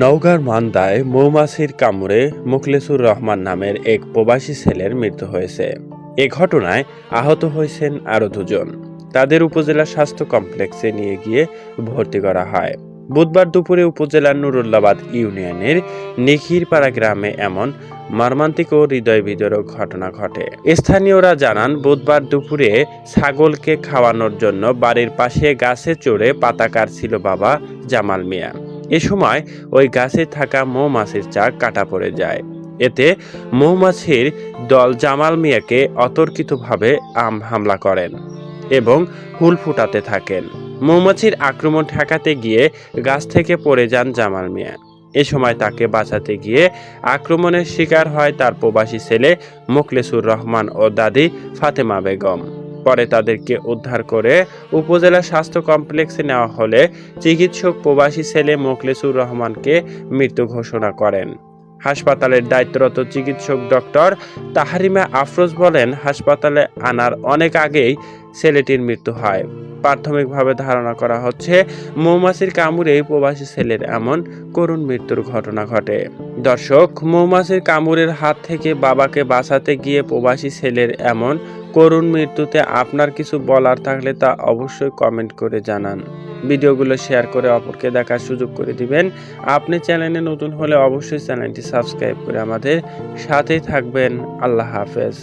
নওগাঁর মান্দায় মৌমাছির কামড়ে মুখলেসুর রহমান নামের এক প্রবাসী ছেলের মৃত্যু হয়েছে। এ ঘটনায় আহত হয়েছেন আরও দুজন। তাদের উপজেলা স্বাস্থ্য কমপ্লেক্সে নিয়ে গিয়ে ভর্তি করা হয়। বুধবার দুপুরে উপজেলার নুরুল্লাবাদ ইউনিয়নের নিখিরপাড়া গ্রামে এমন মর্মান্তিক ও হৃদয় বিদরক ঘটনা ঘটে। স্থানীয়রা জানান, বুধবার দুপুরে ছাগলকে খাওয়ানোর জন্য বাড়ির পাশে গাছে চড়ে পাতা কাটছিল বাবা জামাল মিয়া। এ সময় ওই গাছে থাকা মৌমাছির চাক কাটা পড়ে যায়। এতে মৌমাছির দল জামাল মিয়াকে অতর্কিতভাবে আম হামলা করেন এবং হুল ফুটাতে থাকেন। মৌমাছির আক্রমণ ঠেকাতে গিয়ে গাছ থেকে পড়ে যান জামাল মিয়া। এ সময় তাকে বাঁচাতে গিয়ে আক্রমণের শিকার হয় তার প্রবাসী ছেলে মোখলেসুর রহমান ও দাদি ফাতেমা বেগম। পরে তাদেরকে উদ্ধার করে উপজেলা স্বাস্থ্য কমপ্লেক্সে নেওয়া হলে চিকিৎসক প্রবাসী ছেলে মোখলেসুর রহমানকে মৃত্যু ঘোষণা করেন। হাসপাতালের দায়িত্বরত চিকিৎসক ডক্টর তাহারিমা আফরোজ বলেন, হাসপাতালে আনার অনেক আগেই ছেলেটির মৃত্যু হয়। প্রাথমিকভাবে ধারণা করা হচ্ছে, মৌমাছির কামড়ে প্রবাসী ছেলের এমন করুণ মৃত্যুর ঘটনা ঘটে। দর্শক, মৌমাছির কামড়ের হাত থেকে বাবাকে বাঁচাতে গিয়ে প্রবাসী ছেলের এমন করুণ মৃত্যুতে আপনার কিছু বলার থাকলে তা অবশ্যই কমেন্ট করে জানান। ভিডিওগুলো শেয়ার করে অপরকে দেখার সুযোগ করে দিবেন। আপনি চ্যানেলে নতুন হলে অবশ্যই চ্যানেলটি সাবস্ক্রাইব করে আমাদের সাথেই থাকবেন। আল্লাহ হাফেজ।